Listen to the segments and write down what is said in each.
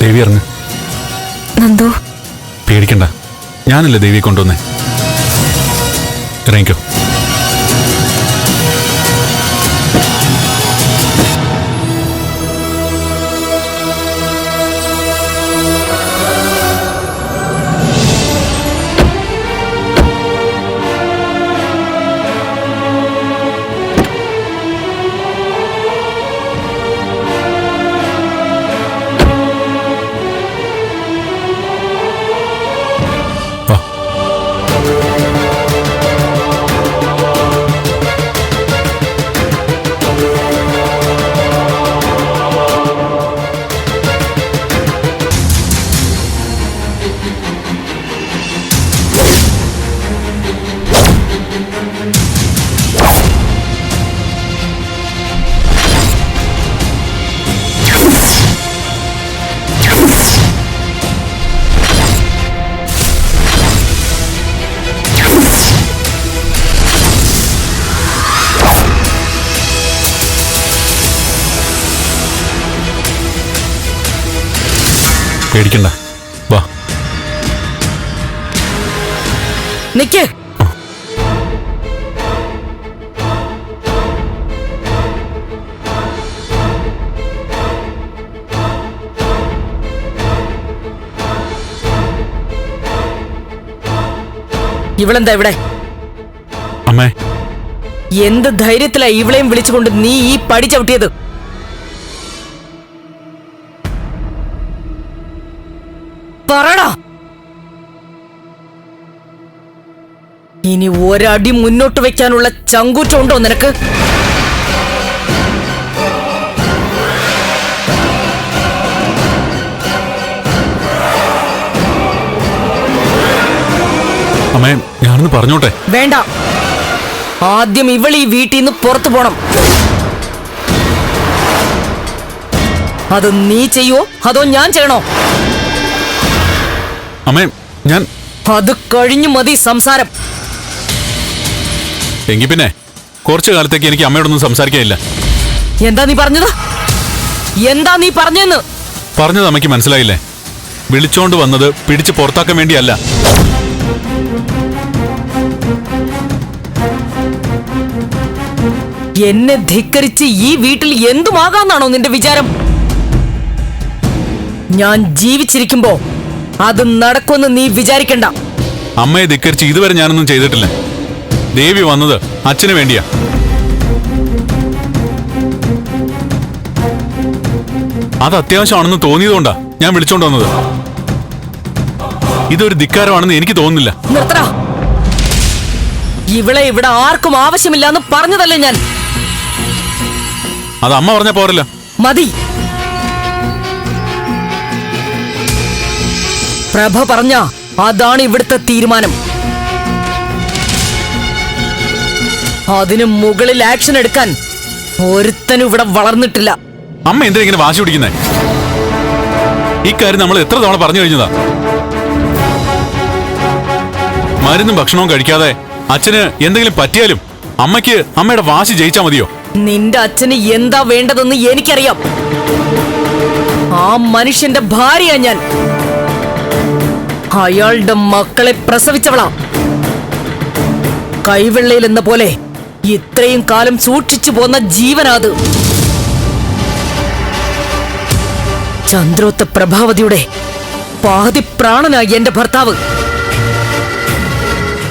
ദേവി ഇറങ്ങ് നന്ദു. പേടിക്കണ്ട. ഞാനല്ലേ ദേവിയെ കൊണ്ടുവന്നേ? ഇറങ്ങിക്കോ. പേടിക്കണ്ട. വാ. നിക്ക്. ഇവളെന്താ ഇവിടെ? അമ്മേ. എന്ത് ധൈര്യത്തിലാ ഇവളെയും വിളിച്ചുകൊണ്ട് നീ ഈ പടി ചവിട്ടിയത്? ഇനി ഒരടി മുന്നോട്ട് വെക്കാനുള്ള ചങ്കൂറ്റമുണ്ടോ നിനക്ക്? അമ്മേ ഞാനൊന്ന് പറഞ്ഞോട്ടെ? വേണ്ട. ആദ്യം ഇവൾ ഈ വീട്ടിൽ നിന്ന് പുറത്തു പോണം. അത് നീ ചെയ്യോ? അതോ ഞാൻ ചെയ്യണോ? അമ്മേ ഞാൻ അത് കഴിഞ്ഞു മതി സംസാരം. എങ്കിൽ പിന്നെ കുറച്ചു കാലത്തേക്ക് എനിക്ക് അമ്മയോടൊന്നും സംസാരിക്കാനില്ല. എന്താ നീ പറഞ്ഞത്? എന്താ നീ പറഞ്ഞെന്ന്? പറഞ്ഞത് അമ്മയ്ക്ക് മനസ്സിലായില്ലേ? വിളിച്ചോണ്ട് വന്നത് പിടിച്ച് പുറത്താക്കാൻ വേണ്ടിയല്ല. എന്നെ ധിക്കരിച്ച് ഈ വീട്ടിൽ എന്തുമാകാന്നാണോ നിന്റെ വിചാരം? ഞാൻ ജീവിച്ചിരിക്കുമ്പോ അത് നടക്കുമെന്ന് നീ വിചാരിക്കണ്ട. അമ്മയെ ധിക്കരിച്ച് ഇതുവരെ ഞാനൊന്നും ചെയ്തിട്ടില്ല. ദേവി വന്നത് അച്ഛന് വേണ്ടിയാ. അത് അത്യാവശ്യമാണെന്ന് തോന്നിയതുകൊണ്ടാ ഞാൻ വിളിച്ചോണ്ട് വന്നത്. ഇതൊരു ധിക്കാരമാണെന്ന് എനിക്ക് തോന്നുന്നില്ല. നിർത്തടാ. ഇവളെ ഇവിടെ ആർക്കും ആവശ്യമില്ല എന്ന് പറഞ്ഞതല്ലേ ഞാൻ. അത് അമ്മ പറഞ്ഞ പോരല്ല. മതി. പ്രഭ പറഞ്ഞ അതാണ് ഇവിടുത്തെ തീരുമാനം. അതിന് മുകളിൽ ആക്ഷൻ എടുക്കാൻ ഒരുത്തനും ഇവിടെ വളർന്നിട്ടില്ല. അമ്മ എന്തിനാ ഇങ്ങനെ വാശി പിടിക്കുന്നേ? ഇക്കാര്യം നമ്മൾ എത്ര തവണ പറഞ്ഞു കഴിഞ്ഞതാ? മരുന്നും ഭക്ഷണവും കഴിക്കാതെ അച്ഛന് എന്തെങ്കിലും പറ്റിയാലും അമ്മയ്ക്ക് അമ്മയുടെ വാശി ജയിച്ചാ മതിയോ? നിന്റെ അച്ഛന് എന്താ വേണ്ടതെന്ന് എനിക്കറിയാം. ആ മനുഷ്യന്റെ ഭാര്യയാ ഞാൻ. അയാളുടെ മക്കളെ പ്രസവിച്ചവളാ. കൈവെള്ളയിൽ എന്ന പോലെ ഇത്രയും കാലം സൂക്ഷിച്ചു പോന്ന ജീവനാത്. ചന്ദ്രോത്ത പ്രഭാവതിയുടെ പാതി പ്രാണനായി എന്റെ ഭർത്താവ്.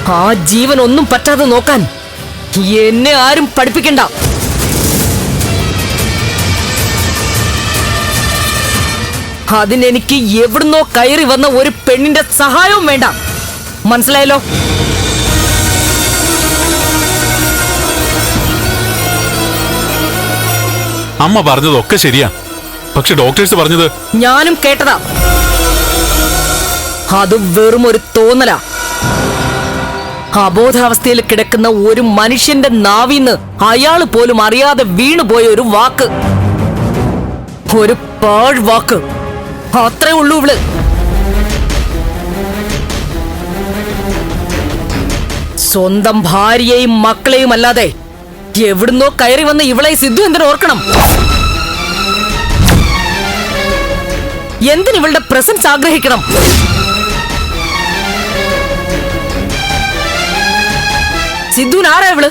ആ ജീവൻ ഒന്നും പറ്റാതെ നോക്കാൻ എന്നെ ആരും പഠിപ്പിക്കണ്ട. അതിനെനിക്ക് എവിടുന്നോ കയറി വന്ന ഒരു പെണ്ണിന്റെ സഹായവും വേണ്ട. മനസ്സിലായല്ലോ? അമ്മ പറഞ്ഞതൊക്കെ ശരിയാ. പക്ഷെ ഡോക്ടേഴ്സ് പറഞ്ഞത് ഞാനും കേട്ടതാ. അത് വെറും ഒരു തോന്നലാ. അബോധാവസ്ഥയിൽ കിടക്കുന്ന ഒരു മനുഷ്യന്റെ നാവിന്ന് അയാൾ പോലും അറിയാതെ വീണുപോയ ഒരു വാക്ക്. ഒരു പാഴ് വാക്ക്. അത്രേ ഉള്ളൂ ഇവൾ. സ്വന്തം ഭാര്യയെയും മക്കളെയും അല്ലാതെ എവിടുന്നോ കയറി വന്ന ഇവളെ സിദ്ധു എന്തിനു ഓർക്കണം? എന്തിന് ഇവളുടെ പ്രസൻസ് ആഗ്രഹിക്കണം? സിദ്ധുവിനാരാ ഇവൾ?